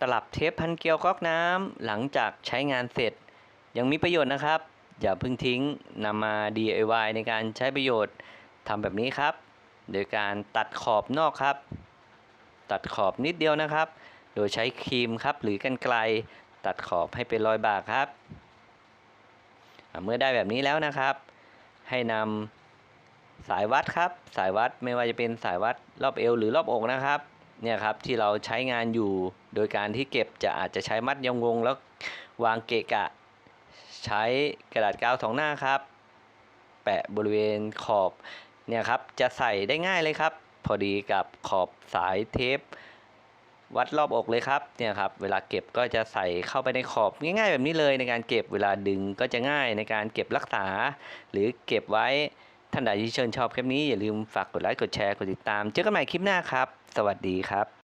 ตลับเทปพันเกลียวก๊อกน้ำหลังจากใช้งานเสร็จ ยังมีประโยชน์นะครับ อย่าเพิ่งทิ้งนำมา DIY ในการใช้ประโยชน์ทำแบบนี้ครับ โดยการตัดขอบนอกครับ ตัดขอบนิดเดียวนะครับ โดยใช้ครีมครับ หรือกรรไกรตัดขอบให้เป็นรอยบากครับ เมื่อได้แบบนี้แล้วนะครับ ให้นำสายวัดครับ สายวัดไม่ว่าจะเป็นสายวัดรอบเอวหรือรอบอกนะครับ เนี่ยครับที่เราใช้งานอยู่โดยการที่เก็บจะอาจจะใช้มัดยองวงแล้ววางเกะกะ ใช้กระดาษกาวสองหน้าครับ แปะบริเวณขอบเนี่ยครับจะใส่ได้ง่ายเลยครับ พอดีกับขอบสายเทป วัดรอบอกเลยครับเนี่ยครับเวลาเก็บก็จะใส่เข้าไปในขอบง่ายๆ แบบนี้เลยในการเก็บเวลาดึงก็จะง่ายในการเก็บรักษา หรือเก็บไว้ ท่านใดที่ชื่นชอบคลิปนี้อย่าลืมฝากกดไลค์กดแชร์กดติดตาม เจอกันใหม่คลิปหน้าครับ สวัสดีครับ